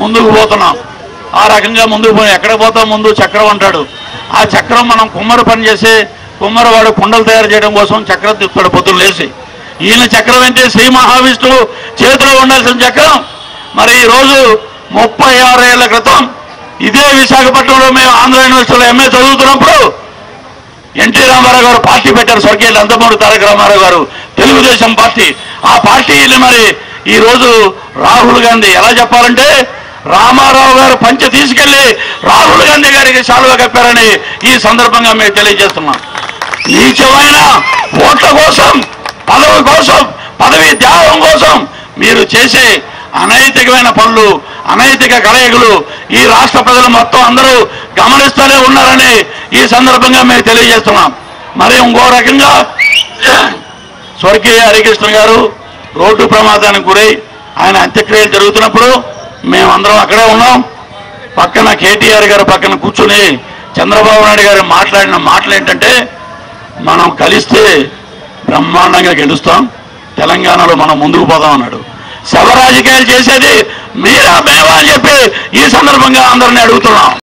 ముందుకు పోతున్నాం. ఆ రకంగా ముందుకు పోయి ఎక్కడ పోతాం? ముందు చక్రం అంటాడు. ఆ చక్రం మనం కుమ్మరి పని చేసి కుమ్మరి వాడు కుండలు తయారు చేయడం కోసం చక్రం తిప్పుతాడు పొద్దున్న లేచి. ఈయన చక్రం అంటే శ్రీ మహావిష్ణువు చేతిలో ఉండాల్సిన చక్రం. మరి ఈరోజు ముప్పై ఆరు ఏళ్ళ క్రితం ఇదే విశాఖపట్నంలో మేము ఆంధ్ర యూనివర్సిటీలో ఎంఏ చదువుతున్నప్పుడు ఎన్టీ రామారావు గారు పార్టీ పెట్టారు స్వర్గీయ నందమూరి తారక రామారావు గారు తెలుగుదేశం పార్టీ. ఆ పార్టీని మరి ఈరోజు రాహుల్ గాంధీ ఎలా చెప్పాలంటే రామారావు గారు పంచ తీసుకెళ్ళి రాహుల్ గాంధీ గారికి శాలువ కప్పారని ఈ సందర్భంగా మేము తెలియజేస్తున్నాం. నీచమైన ఓట్ల కోసం పదవి కోసం పదవి త్యాగం కోసం మీరు చేసే అనైతికమైన పనులు అనైతిక కలయికలు ఈ రాష్ట్ర ప్రజలు మొత్తం అందరూ గమనిస్తూనే ఉన్నారని ఈ సందర్భంగా మేము తెలియజేస్తున్నాం. మరి ఇంకో రకంగా స్వర్గీయ హరికృష్ణ గారు రోడ్డు ప్రమాదానికి గురై ఆయన అంత్యక్రియలు జరుగుతున్నప్పుడు మేమందరం అక్కడే ఉన్నాం. పక్కన కేటీఆర్ గారు పక్కన కూర్చుని చంద్రబాబు నాయుడు గారు మాట్లాడిన మాటలు ఏంటంటే మనం కలిస్తే బ్రహ్మాండంగా గెలుస్తాం. తెలంగాణలో మనం ముందుకు పోదాం అన్నాడు. శవ రాజకీయాలు చేసేది మీరా మేమా అని చెప్పి ఈ సందర్భంగా అందరిని అడుగుతున్నాం.